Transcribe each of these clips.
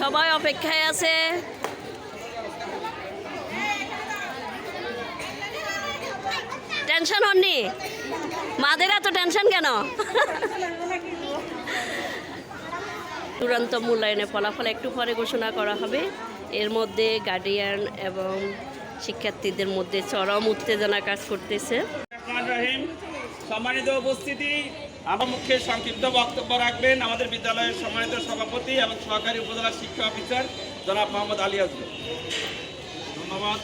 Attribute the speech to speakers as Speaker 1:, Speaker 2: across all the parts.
Speaker 1: সবাই অপেক্ষায় আছে। টেনশন হননি? মাদের এত টেনশন কেন? চূড়ান্ত মূল্যায়নের ফলাফল একটু পরে ঘোষণা করা হবে। এর মধ্যে গার্ডিয়ান এবং শিক্ষার্থীদের মধ্যে চরম উত্তেজনা কাজ করতেছে।
Speaker 2: সম্মানিত উপস্থিতি। আমার মুখে সংক্ষিপ্ত বক্তব্য রাখবেন আমাদের বিদ্যালয়ের সম্মানিত সভাপতি এবং সহকারী উপজেলা শিক্ষা অফিসার জনাব মোহাম্মদ আলী আজম। ধন্যবাদ।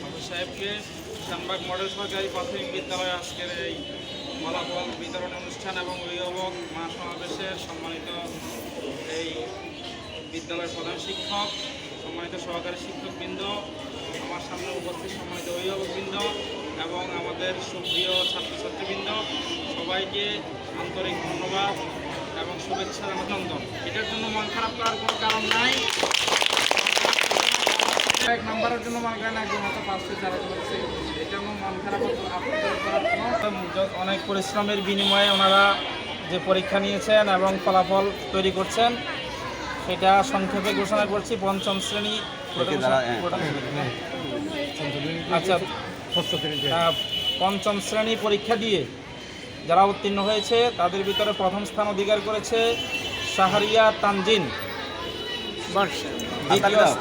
Speaker 2: বাবু সাহেবকে শ্যামবাগ মডেল সরকারি প্রাথমিক বিদ্যালয়ে আজকের এই ফলাফল বিতরণ অনুষ্ঠান এবং অভিভাবক মা সমাবেশের সম্মানিত এই বিদ্যালয়ের প্রধান শিক্ষক, সম্মানিত সহকারী শিক্ষকবৃন্দ, আমার সামনে উপস্থিত সম্মানিত অভিভাবকবৃন্দ এবং আমাদের সুপ্রিয় ছাত্রছাত্রীবৃন্দ সবাইকে আন্তরিক ধন্যবাদ এবং শুভেচ্ছা অভিনন্দন এটার জন্য মন খারাপ করার কোনো কারণ নাই। এক নাম্বারের জন্য মনে করেন একজন হয়তো পাঁচশো যারা করছে জন্য মন খারাপ অনেক পরিশ্রমের বিনিময়ে ওনারা যে পরীক্ষা নিয়েছেন এবং ফলাফল তৈরি করছেন সেটা সংক্ষেপে ঘোষণা করছি। পঞ্চম শ্রেণি আচ্ছা আহ, পঞ্চম শ্রেণি পরীক্ষা দিয়ে যারা উত্তীর্ণ হয়েছে তাদের ভিতরে প্রথম স্থান অধিকার করেছে শাহরিয়া তানজিন।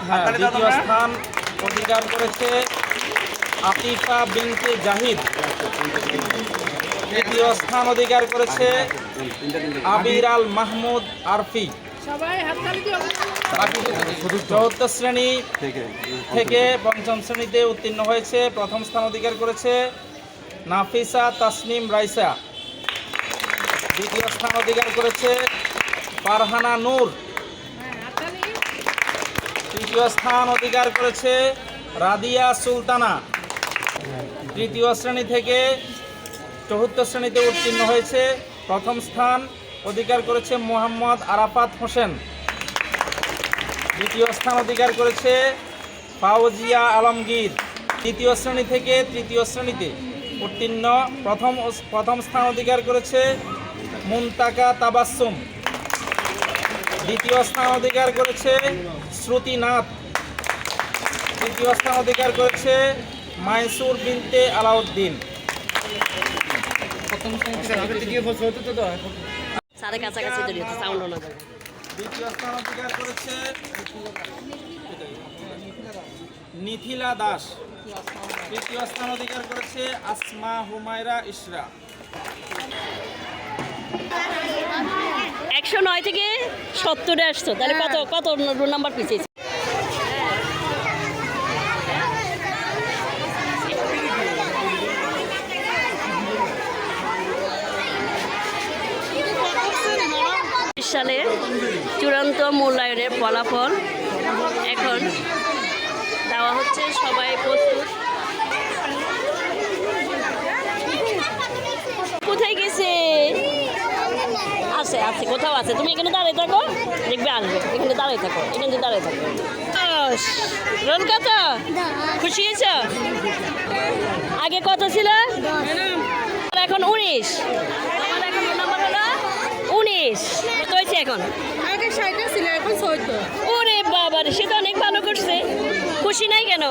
Speaker 2: হ্যাঁ, দ্বিতীয় স্থান অধিকার করেছে আতিফা বিনতে জাহিদ। তৃতীয় স্থান অধিকার করেছে আবির আল মাহমুদ আরফি। চতুর্থ শ্রেণি থেকে পঞ্চম শ্রেণীতে উত্তীর্ণ হয়েছে প্রথম স্থান অধিকার করেছে নাফিসা তাসনিম রাইসা। দ্বিতীয় স্থান অধিকার করেছে ফারহানা নূর। তৃতীয় স্থান অধিকার করেছে রাদিয়া সুলতানা। তৃতীয় শ্রেণি থেকে চতুর্থ শ্রেণীতে উত্তীর্ণ হয়েছে প্রথম স্থান অধিকার করেছে মোহাম্মদ আরাফাত হোসেন। দ্বিতীয় স্থান অধিকার করেছে ফাউজিয়া আলমগীর। তৃতীয় শ্রেণি থেকে তৃতীয় শ্রেণীতে উত্তীর্ণ। প্রথম প্রথম স্থান অধিকার করেছে মুনতাকা তাবাসুম দ্বিতীয় স্থান অধিকার করেছে শ্রুতিনাথ। তৃতীয় স্থান অধিকার করেছে মাইসুর বিনতে আলাউদ্দিন।
Speaker 1: সাড়ে কাছাকাছি দৌড়িয়েছে সাউন্ড না। যাবে
Speaker 2: দ্বিতীয় স্থান অধিকার করেছে নিথিলা দাস। তৃতীয় স্থান অধিকার করেছে আসমা হুমায়রা ইসরা
Speaker 1: একশো নয় থেকে সত্তরে আসতো তাহলে কত কত রোল নাম্বার পিছিয়েছে? সালে চূড়ান্ত মূল্যায়নের ফলাফল এখন দেওয়া হচ্ছে সবাই প্রস্তুত। কোথায় গেছে? আছে আছে, কোথাও আছে। তুমি এখানে দাঁড়িয়ে থাকো। দেখবে আসবে। এখানে দাঁড়িয়ে থাকো, এখানে দাঁড়িয়ে থাকো। রোল খুশি হয়েছ? আগে কত ছিল? এখন উনিশ। এখন উনিশ। কত এখন?
Speaker 3: আগে ষাটটা ছিল এখন চোদ্দ
Speaker 1: ওরে বাবা সে তো অনেক ভালো করছে। খুশি নাই কেন?